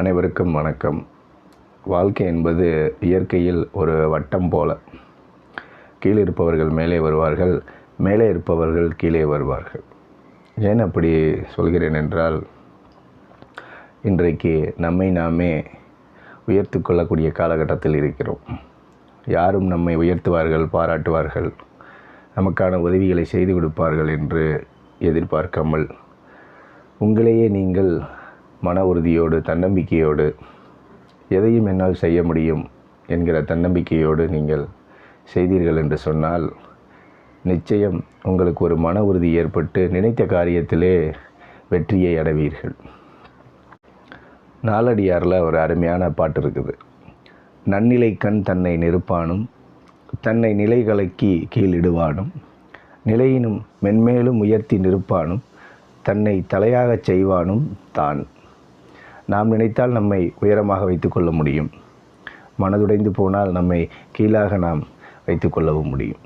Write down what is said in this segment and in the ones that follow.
அனைவருக்கும் வணக்கம். வாழ்க்கை என்பது இயற்கையில் ஒரு வட்டம் போல. கீழே இருப்பவர்கள் மேலே வருவார்கள் மேலே இருப்பவர்கள் கீழே வருவார்கள். ஏன் அப்படி சொல்கிறேன் என்றால் இன்றைக்கு நம்மை நாமே உயர்த்து கொள்ளக்கூடிய காலகட்டத்தில் இருக்கிறோம். யாரும் நம்மை உயர்த்துவார்கள் பாராட்டுவார்கள் நமக்கான உதவிகளை செய்து கொடுப்பார்கள் என்று எதிர்பார்க்காமல் உங்களையே நீங்கள் மன உறுதியோடு தன்னம்பிக்கையோடு எதையும் என்னால் செய்ய முடியும் என்கிற தன்னம்பிக்கையோடு நீங்கள் செய்தீர்கள் என்று சொன்னால் நிச்சயம் உங்களுக்கு ஒரு மன உறுதி ஏற்பட்டு நினைத்த காரியத்திலே வெற்றியை அடைவீர்கள். நாலடியாரில் ஒரு அருமையான பாட்டு இருக்குது. நன்னிலை கண் தன்னை நெருப்பானும் தன்னை நிலை கலக்கி கீழிடுவானும் நிலையினும் மென்மேலும் உயர்த்தி நிற்பானும் தன்னை தலையாகச் செய்வானும் தான். நாம் நினைத்தால் நம்மை உயரமாக வைத்துக்கொள்ள முடியும். மனதுடைந்து போனால் நம்மை கீழாக நாம் வைத்துக்கொள்ளவும் முடியும்.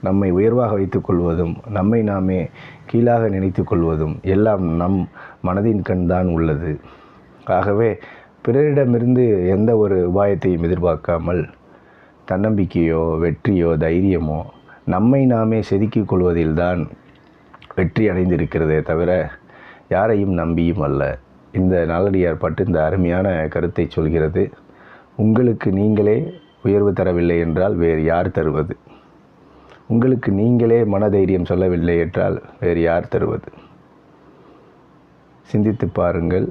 நம்மை உயர்வாக வைத்துக்கொள்வதும் நம்மை நாமே கீழாக நினைத்து கொள்வதும் எல்லாம் நம் மனதின் கண் தான் உள்ளது. ஆகவே பிறரிடமிருந்து எந்த ஒரு உபாயத்தையும் எதிர்பார்க்காமல் தன்னம்பிக்கையோ வெற்றியோ தைரியமோ நம்மை நாமே செதுக்கிக் கொள்வதில்தான் வெற்றி அடைந்திருக்கிறதே தவிர யாரையும் நம்பியும் அல்ல. இந்த நாளடியார் பாட்டு இந்த அருமையான கருத்தை சொல்கிறது. உங்களுக்கு நீங்களே உயர்வு தரவில்லை என்றால் வேறு யார் தருவது? உங்களுக்கு நீங்களே மனதைரியம் சொல்லவில்லை என்றால் வேறு யார் தருவது? சிந்தித்து பாருங்கள்.